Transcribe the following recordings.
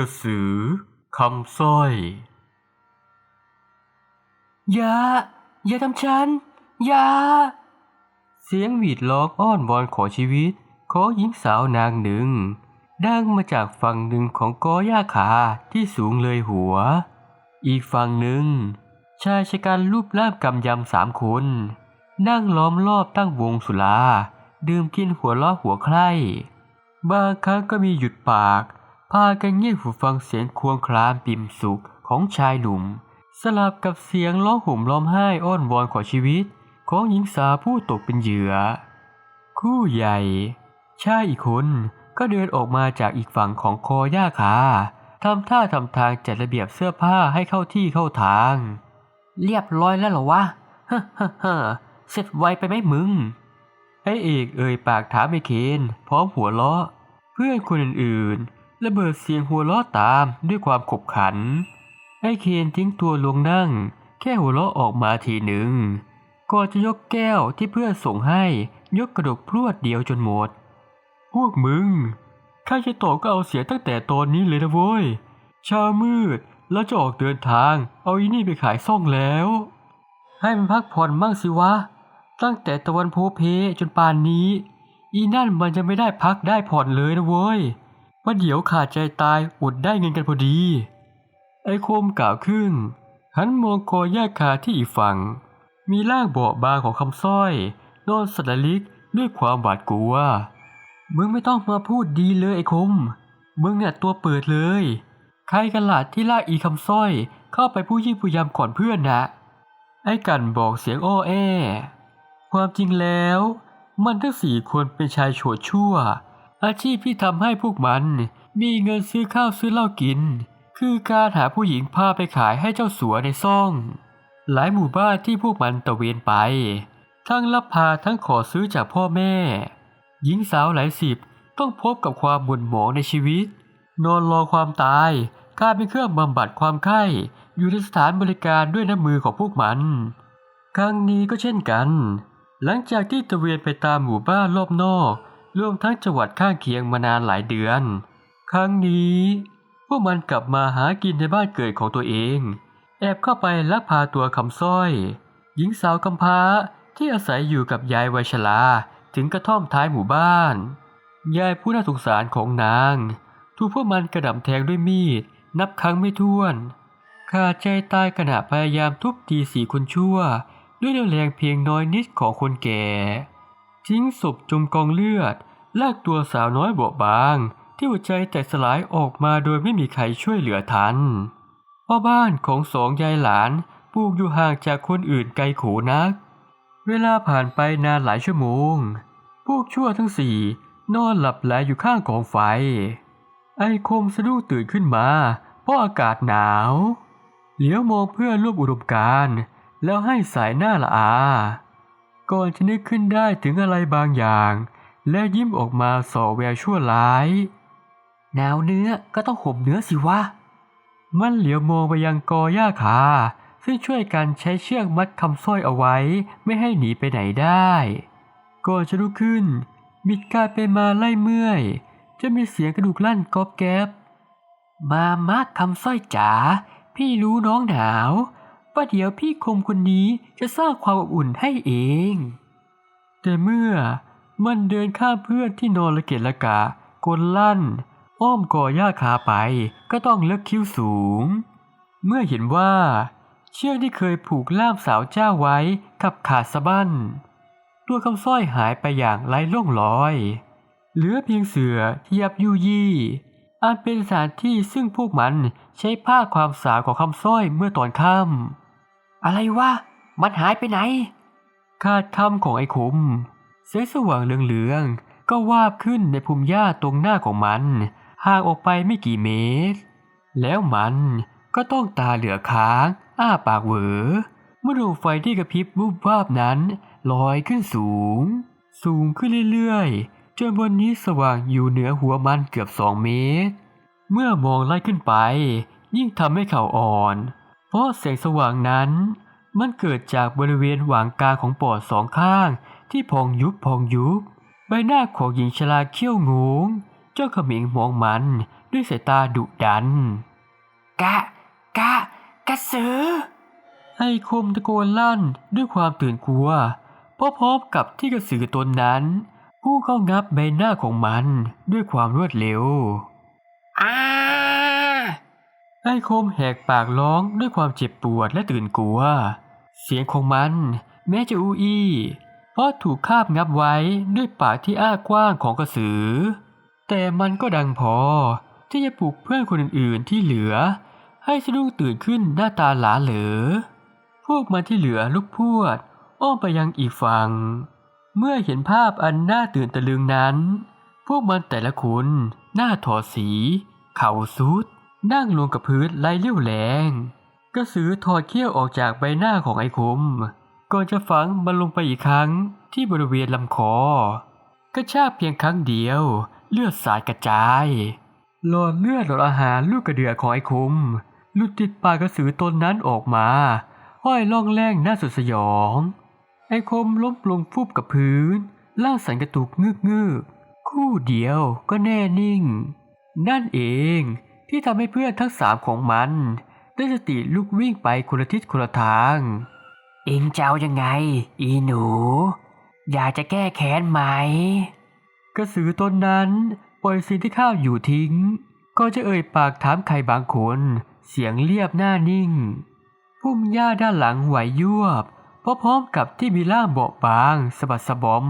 กระสือคำสร้อย อย่า อย่าทำฉัน อย่า เสียงหวีดร้องอ้อนวอนขอชีวิต ของหญิงสาวนางหนึ่ง ดังมาจากฝั่งหนึ่งของกอหญ้าคาที่สูงเลยหัว อีกฝั่งหนึ่ง ชายชะกันรูปร่างกำยำสามคน นั่งล้อมรอบตั้งวงสุรา ดื่มกินหัวล้อหัวใคร่บางครั้งก็มีหยุดปาก พากันเงี่ยหูฟังเสียงควงครามปิ่มสุขของชายหนุ่ม สลับกับเสียงร้องห่มร้องไห้อ้อนวอนขอชีวิต ของหญิงสาวผู้ตกเป็นเหยื่อ คู่ใหญ่ ชายอีกคนก็เดินออกมาจากอีกฝั่งของคอหญ้าคาทำท่าทำทางจัดระเบียบเสื้อผ้าให้เข้าที่เข้าทาง เรียบร้อยแล้วเหรอวะฮ่าฮ่าฮ่าเสร็จไวไปไหมมึง ไอเอกเอ่ยปากถามไอเคนพร้อมหัวเราะ เพื่อนคนอื่น ระเบิดเสียงหัวเราะตามด้วยความขบขัน ไอเคนทิ้งตัวลงนั่ง แค่หัวเราะออกมาทีหนึ่งก่อนจะยกแก้วที่เพื่อนส่งให้ยกกระดกพรวดเดียวจนหมด พวกมึงข้าจะตอบก็เอาเสียตั้งแต่ตอนนี้เลยนะเว้ยเช้ามืดแล้วจะออกเดินทาง เอาอีนี่ไปขายซ่องแล้ว ให้มันพักผ่อนมั่งสิวะ ตั้งแต่ตะวันโพเพจนป่านนี้ อีนั่นมันจะไม่ได้พักได้ผ่อนเลยนะเว้ย ว่าเดี๋ยวขาดใจตายอดได้เงินกันพอดี ไอ้โคมกล่าวขึ้น หันมองกอแยกขาที่อีกฝั่ง มีร่างเบาบางของคำสร้อย นอนสลลิกด้วยความหวาดกลัว มึงไม่ต้องมาพูดดีเลยไอ้คม มึงเนี่ยตัวเปิดเลย ใครกันล่ะที่ลากอีคำสร้อย เข้าไปผู้ยี่ผู้ยำก่อนเพื่อนนะ ไอ้กันบอกเสียงอ้อแอ ความจริงแล้ว มันทั้งสี่คนเป็นชายโฉดชั่ว อาชีพที่ทำให้พวกมันมีเงินซื้อข้าวซื้อเหล้ากิน คือการหาผู้หญิงพาไปขายให้เจ้าสัวในซ่อง หลายหมู่บ้านที่พวกมันตะเวนไป ทั้งรับพาทั้งขอซื้อจากพ่อแม่ หญิงสาวหลายสิบต้องพบกับความหม่นหมองในชีวิต นอนรอความตายกลายเป็นเครื่องบำบัดความไข้อยู่ในสถานบริการด้วยน้ำมือของพวกมัน ครั้งนี้ก็เช่นกัน หลังจากที่ตะเวนไปตามหมู่บ้านรอบนอก รวมทั้งจังหวัดข้างเคียงมานานหลายเดือน ครั้งนี้ พวกมันกลับมาหากินในบ้านเกิดของตัวเอง แอบเข้าไปลักพาตัวคำสร้อย หญิงสาวกำพร้าที่อาศัยอยู่กับยายวัยชราถึงกระท่อมท้ายหมู่บ้าน ยายผู้น่าสงสารของนาง ถูกพวกมันกระดำแทงด้วยมีด นับครั้งไม่ถ้วนขาดใจตายขณะพยายามทุบตีสีคนชั่ว ด้วยแรงเพียงน้อยนิดของคนแก่ ทิ้งศพจมกองเลือด ลากตัวสาวน้อยบาบาง ที่หัวใจแตกสลายออกมาโดยไม่มีใครช่วยเหลือทันพ่อบ้านของสองยายหลานปลูกอยู่ห่างจากคนอื่นไกลโขนัก เวลาผ่านไปนานหลายชั่วโมง พวกชั่วทั้งสี่นอนหลับไหลอยู่ข้างกองไฟ ไอ้คมสะดุ้งตื่นขึ้นมาเพราะอากาศหนาว เหลียวมองเพื่อนร่วมอุดมการแล้วให้สายหน้าละอา ก่อนจะนึกขึ้นได้ถึงอะไรบางอย่าง แล้วยิ้มออกมาส่อแววชั่วร้าย หนาวเนื้อก็ต้องห่มเนื้อสิวะ มันเหลียวมองไปยังกอหญ้าคาซึ่งช่วยกันใช้เชือกมัดคำสร้อยเอาไว้ไม่ให้หนีไปไหนได้ก่อนจะลุกขึ้น บิดกายไปมาไล่เมื่อย จะมีเสียงกระดูกลั่นกอบแก๊บมามาคำสร้อยจ๋าพี่รู้น้องหนาวว่าเดี๋ยวพี่คมคนนี้จะสร้างความอบอุ่นให้เอง แต่เมื่อ มันเดินข้ามเพื่อนที่นอนละเกะละกะกลลั่น อ้อมก่อหญ้าคาไปก็ต้องเลิกคิ้วสูง เมื่อเห็นว่า เชือกที่เคยผูกล่ามสาวเจ้าไว้กับขาดสะบั้น ตัวคำสร้อยหายไปอย่างไร้ร่องรอย เหลือเพียงเสือที่ยับยุยี่อันเป็นสถานที่ซึ่งพวกมันใช้ผ้าความสาวของคำสร้อยเมื่อตอนค่ำอะไรวะ มันหายไปไหนขาดคำของไอ้ขุม แสงสว่างเหลืองๆก็วาบขึ้นในภูมิหญ้าตรงหน้าของมัน ห่างออกไปไม่กี่เมตร แล้วมันก็ต้องตาเหลือค้าง อ้าปากเหวอเมื่อดวงไฟที่กระพริบวูบวาบนั้นลอยขึ้นสูง สูงขึ้นเรื่อยๆ จนบนนี้สว่างอยู่เหนือหัวมันเกือบสองเมตร เมื่อมองไล่ขึ้นไป ยิ่งทำให้เข่าอ่อน เพราะแสงสว่างนั้น มันเกิดจากบริเวณหว่างกลางของปอดสองข้าง ที่พองยุบพองยุบ ใบหน้าของหญิงชราเขี้ยวงงจ้าเขมิงมองมันด้วยสายตาดุดัน กะ กะ กระสือ ไอ้คมตะโกนลั่นด้วยความตื่นกลัวพร้อมๆกับที่กระสือตนนั้น ผู้เข้างับใบหน้าของมันด้วยความรวดเร็วอ้าไอ้คมแหกปากร้องด้วยความเจ็บปวดและตื่นกลัว เสียงของมัน แม้จะอูอี้เพ ราะถูกคาบงับไว้ด้วยปากที่อ้ากว้างของกระสือ แต่มันก็ดังพอที่จะปลุกเพื่อนคนอื่นๆที่เหลือ ให้สะดุ้งตื่นขึ้นหน้าตาหลาเหลอ พวกมันที่เหลือลุกพวด อ้อมไปยังอีกฝั่ง เมื่อเห็นภาพอันน่าตื่นตะลึงนั้น พวกมันแต่ละคนหน้าถอดสี เข่าสุด นั่งลงกับพื้นไร้เลี้ยวแรง กระสือถอดเขี้ยวออกจากใบหน้าของไอ้คม ก่อนจะฝังมันลงไปอีกครั้งที่บริเวณลำคอ กระชากเพียงครั้งเดียว เลือดสาดกระจายหลอดเลือดหลอดอาหารลูกกระเดือกของไอ้คมหลุดติดปากกระสือตนนั้นออกมา ห้อยล่องแรงน้าสุดสยอง ไอ้คมล้มลงฟุบกับพื้นล่างสันกระตุกงึกงึกคู่เดียวก็แน่นิ่ง นั่นเองที่ทำให้เพื่อนทั้งสามของมัน ได้สติลุกวิ่งไปคนละทิศคนละทาง เองจะเอายังไง อีหนู อยากจะแก้แค้นไหม กระสือตนนั้นปล่อยสิ่งที่ข้าวอยู่ทิ้ง ก็จะเอ่ยปากถามใครบางคน เสียงเรียบหน้านิ่ง พุ่มหญ้าด้านหลังไหวยวบเพราะพร้อมกับที่มีร่างเบาบางสะบัดสะบอม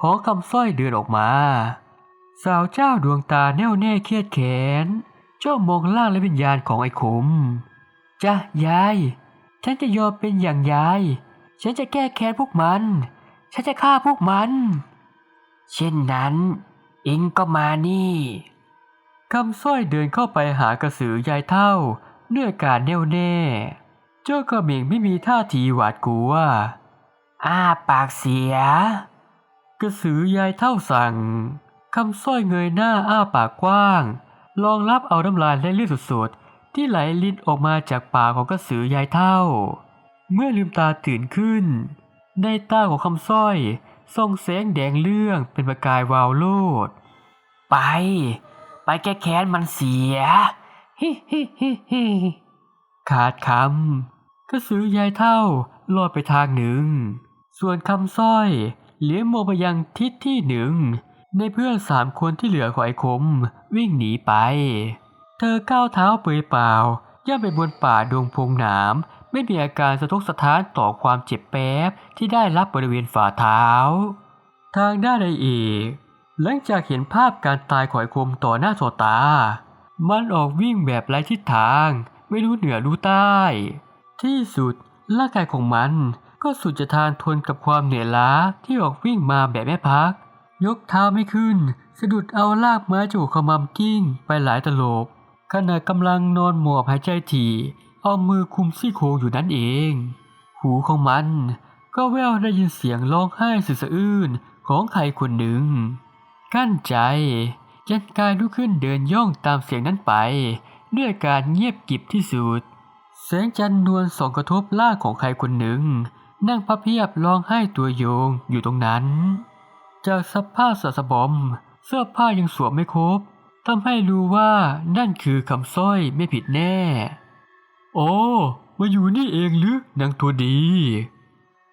ของคำสร้อยเดินออกมา สาวเจ้าดวงตาแน่วแน่เครียดแค้นจ้องมองร่างและวิญญาณของไอ้ขมจ้ะยาย ฉันจะยอมเป็นอย่างยาย ฉันจะแก้แค้นพวกมัน ฉันจะฆ่าพวกมัน เช่นนั้นเองก็มานี่คำสร้อยเดินเข้าไปหากระสือยายเท่าด้วยอการแน่วแน่ เจ้ากระเม่งไม่มีท่าทีหวาดกลัว อ้าปากเสีย กระสือยายเท่าสั่ง คำสร้อยเงยหน้าอ้าปากกว้าง ลองรับเอาน้ำลายและเลือดสดๆ ที่ไหลลิ้นออกมาจากปากของกระสือยายเท่า เมื่อลืมตาตื่นขึ้น ในตาของคำสร้อยส่องแสงแดงเรื่องเป็นประกายวาวโลด ไป ไปแก้แค้นมันเสียฮิฮิฮิฮิขาดคำกระสือยายเท่าลอยไปทางหนึ่ง ส่วนคำสร้อยเหลียมมองไปยังทิศที่หนึ่ง ในเพื่อนสามคนที่เหลือของไอ้คมวิ่งหนีไป เธอก้าวเท้าเปลือยเปล่า ย่ำไปบนป่าดงพงหนาม ไม่มีอาการสะทกสะท้านต่อความเจ็บแป๊บที่ได้รับบริเวณฝ่าเท้า ทางด้านไอเอกหลังจากเห็นภาพการตายของไอ้คมต่อหน้าต่อตา มันออกวิ่งแบบไร้ทิศทาง ไม่รู้เหนือรู้ใต้ ที่สุดร่างกายของมันก็สุดจะทานทนกับความเหนื่อยล้าที่ออกวิ่งมาแบบไม่พัก ยกเท้าไม่ขึ้น สะดุดเอาลากไม้จูขมำกิ้งไปหลายตลบ ขณะกำลังนอนหมอบหายใจถี่เอามือคุมซี่โครงอยู่นั่นเอง หูของมันก็แววได้ยินเสียงร้องไห้สุดสะอื้นของใครคนหนึ่ง กั้นใจยันกายลุกขึ้นเดินย่องตามเสียงนั้นไป ด้วยการเงียบกิบที่สุดแสงจันทร์นวลส่องกระทบล่างของใครคนหนึ่ง นั่งพับเพียบร้องไห้ตัวโยงอยู่ตรงนั้น จากสภาพสะสะบอม เสื้อผ้ายังสวมไม่ครบ ทำให้รู้ว่านั่นคือคำสร้อยไม่ผิดแน่ โอ้มาอยู่นี่เองหรือนางตัวดี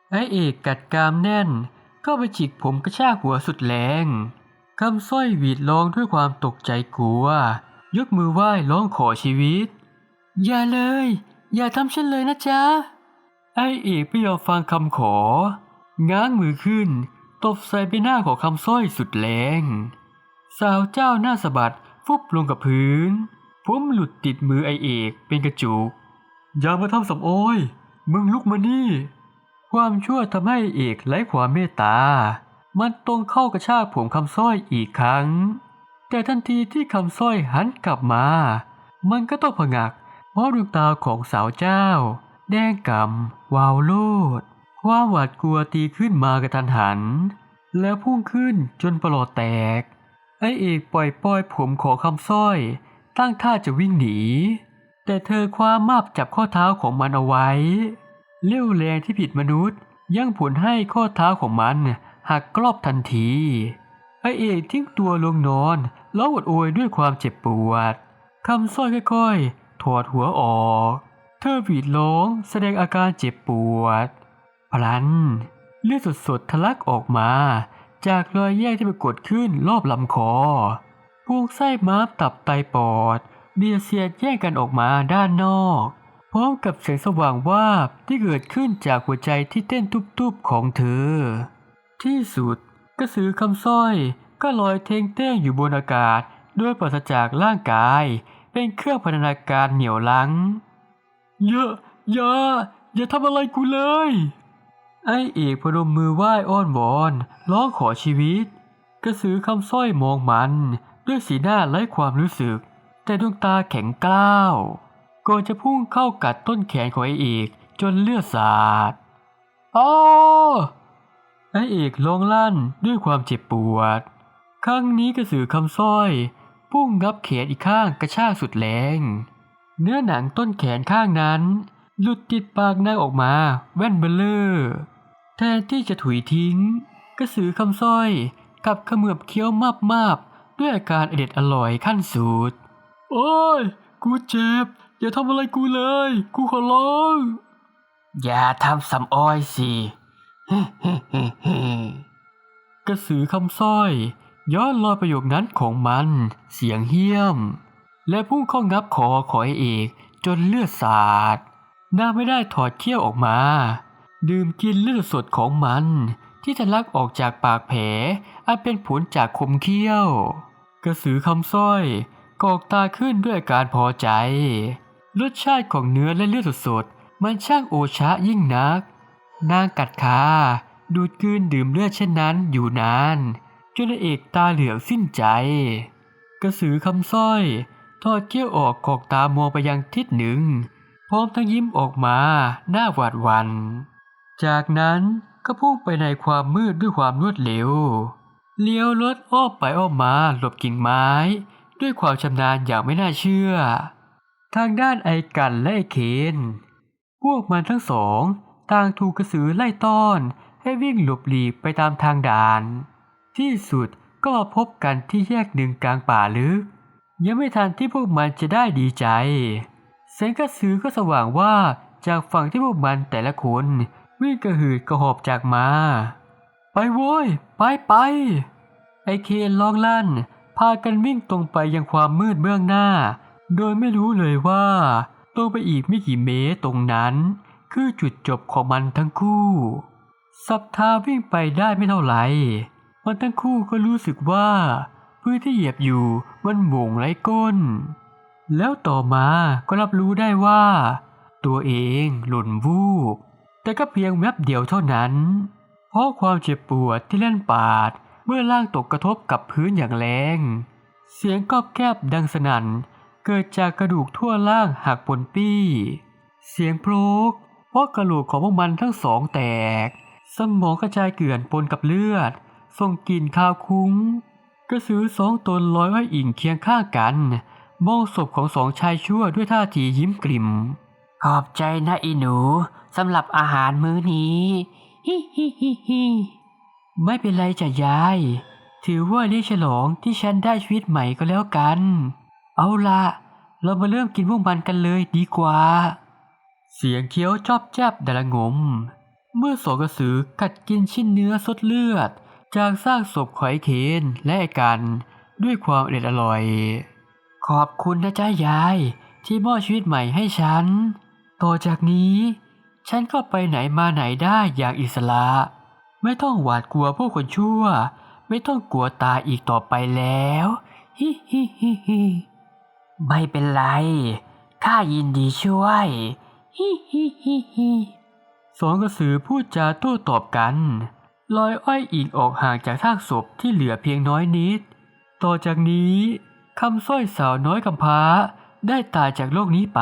ไอเอกกัดกรามแน่น เข้าไปจิกผมกระชากหัวสุดแรงคำสร้อยหวีดร้องด้วยความตกใจกลัว ยกมือไหว้ร้องขอชีวิต อย่าเลย อย่าทำฉันเลยนะจ๊ะ ไอเอกไม่ยอมฟังคำขอ ง้างมือขึ้น ตบใส่ใบหน้าของคำสร้อยสุดแรง สาวเจ้าหน้าสะบัดฟุบลงกับพื้น ผมหลุดติดมือไอเอกเป็นกระจุก อย่ามาทำสำโอย มึงลุกมานี่ ความชั่วทำให้เอกไร้ความเมตตา มันตรงเข้ากระชากผมคำสร้อยอีกครั้ง แต่ทันทีที่คำสร้อยหันกลับมา มันก็ต้องผงักเพราะดวงตาของสาวเจ้า แดงกำวาวโลดความหวาดกลัวตีขึ้นมากระทันหัน แล้วพุ่งขึ้นจนประหลอดแตก ไอเอกปล่อยปล่อยผมขอคำสร้อย ตั้งท่าจะวิ่งหนี แต่เธอคว้ามาบจับข้อเท้าของมันเอาไว้ เลี้ยวแรงที่ผิดมนุษย์ยังผลให้ข้อเท้าของมันหักกรอบทันที ไอเอกทิ้งตัวลงนอนร้องอดโอยด้วยความเจ็บปวดคำสร้อยค่อยๆ ถอดหัวออก เธอหวีดร้องแสดงอาการเจ็บปวด พลัน เลือดสดๆทะลักออกมา จากรอยแยกที่ปรากฏขึ้นรอบลำคอ พวกไส้ม้ามตับไตปอดเบียเสียดแย่งกันออกมาด้านนอก พร้อมกับแสงสว่างวาบที่เกิดขึ้นจากหัวใจที่เต้นตุบๆของเธอ ที่สุดกระสือคำสร้อยก็ลอยเทงเต้งอยู่บนอากาศโดยปราศจากร่างกาย เป็นเครื่องพันธนาการเหนี่ยวลังอย่าอย่าอย่าทำอะไรกูเลย ไอ้เอกพนมมือไหว้อ้อนวอนร้องขอชีวิต กระสือคำสร้อยมองมัน ด้วยสีหน้าไร้ความรู้สึก แต่ดวงตาแข็งกล้าวก่อนจะพุ่งเข้ากัดต้นแขนของไอ้เอกจนเลือดสาดอ้อไอ้เอกร้องลั่นด้วยความเจ็บปวด ครั้งนี้กระสือคำสร้อย พุ่งงับแขนอีกข้างกระชากสุดแรง เนื้อหนังต้นแขนข้างนั้น หลุดติดปากนางออกมา แว่นเบลเลอร์แทนที่จะถุยทิ้ง กระสือคำสร้อยกับขมือบเคี้ยวมาบมาบด้วยอาการอเด็ดอร่อยขั้นสุด โอ้ย กูเจ็บ อย่าทำอะไรกูเลย กูขอร้อง อย่าทำสำอ้อยสิกระสือคำสร้อย ย้อนรอยประโยคนั้นของมัน เสียงเหี้ยม และพุ่งเข้างับคอของไอเอกจนเลือดสาด นางไม่ได้ถอดเขี้ยวออกมา ดื่มกินเลือดสดของมัน ที่ทะลักออกจากปากแผลอันเป็นผลจากคมเขี้ยว กระสือคำสร้อยกอกตาขึ้นด้วยอาการพอใจ รสชาติของเนื้อและเลือดสดๆมันช่างโอชะยิ่งนัก นางกัดขาดูดกืนดื่มเลือดเช่นนั้นอยู่นานจนเอกตาเหลืองสิ้นใจ กระสือคำสร้อย ทอดเกี้ยวออกกอกตามองไปยังทิศหนึ่ง พร้อมทั้งยิ้มออกมาหน้าหวาดหวัน จากนั้นก็พุ่งไปในความมืดด้วยความรวดเร็ว เลี้ยวรถอ้อมไปอ้อมมาหลบกิ่งไม้ ด้วยความชำนาญอย่างไม่น่าเชื่อ ทางด้านไอกันและไอเคนพวกมันทั้งสองต่างถูกกระสือไล่ต้อนให้วิ่งหลบหลีกไปตามทางด่าน ที่สุดก็มาพบกันที่แยกหนึ่งกลางป่าลึก ยังไม่ทันที่พวกมันจะได้ดีใจ แสงกระสือก็สว่างว่าจากฝั่งที่พวกมันแต่ละคนวิ่งกระหืดกระหอบจากมา ไปโว้ย ไปไป ไอเคนร้องลั่น พากันวิ่งตรงไปยังความมืดเบื้องหน้า โดยไม่รู้เลยว่าตรงไปอีกไม่กี่เมตรตรงนั้น คือจุดจบของมันทั้งคู่ สับทาวิ่งไปได้ไม่เท่าไหร่ มันทั้งคู่ก็รู้สึกว่าพื้นที่เหยียบอยู่มันโหม่งไร้ก้น แล้วต่อมาก็รับรู้ได้ว่า ตัวเองหล่นวูบ แต่ก็เพียงแวบเดียวเท่านั้น เพราะความเจ็บปวดที่เล่นปาดเมื่อร่างตกกระทบกับพื้นอย่างแรง เสียงกอบแกบดังสนั่น เกิดจากกระดูกทั่วล่างหักปนปี้ เสียงโพลกเพราะกระโหลกของพวกมันทั้งสองแตก สมองกระจายเกลื่อนปนกับเลือดส่งกลิ่นคาวคุ้ง กระสือสองตนลอยไว้อิงเคียงข้างกัน มองศพของสองชายชั่วด้วยท่าทียิ้มกลิ่ม ขอบใจนะอีหนูสำหรับอาหารมื้อนี้ฮิฮิฮิฮิไม่เป็นไรจ้ะยาย ถือว่าเลี้ยงฉลองที่ฉันได้ชีวิตใหม่ก็แล้วกัน เอาละเรามาเริ่มกินพวกมันกันเลยดีกว่า เสียงเคี้ยวชอบแจบดะละงม เมื่อสองกระสือกัดกินชิ้นเนื้อสดเลือด จากซากศพขอยเคนและไอกัน ด้วยความอเด็ดอร่อย ขอบคุณนะจ้ายาย ที่มอบชีวิตใหม่ให้ฉัน ต่อจากนี้ ฉันก็ไปไหนมาไหนได้อย่างอิสระ ไม่ต้องหวาดกลัวพวกคนชั่ว ไม่ต้องกลัวตายอีกต่อไปแล้วฮิฮิฮิฮิไม่เป็นไร ข้ายินดีช่วยฮิฮิฮิฮิสองกระสือพูดจาโต้ตอบกันลอยอ้อยอีกออกห่างจากทากศพที่เหลือเพียงน้อยนิด ต่อจากนี้ คำสร้อยสาวน้อยกำพร้าได้ตายจากโลกนี้ไป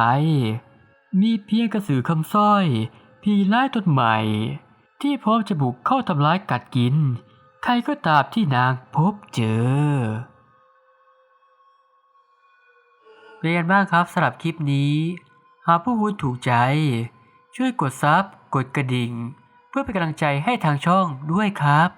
มีเพียงกระสือคำสร้อย พีร้ายตนใหม่ ที่พร้อมจะบุกเข้าทำร้ายกัดกิน ใครก็ตามที่นางพบเจอ เรียนบ้างครับสำหรับคลิปนี้ หากผู้คุณถูกใจ ช่วยกดซับกดกระดิ่ง เพื่อเป็นกำลังใจให้ทางช่องด้วยครับ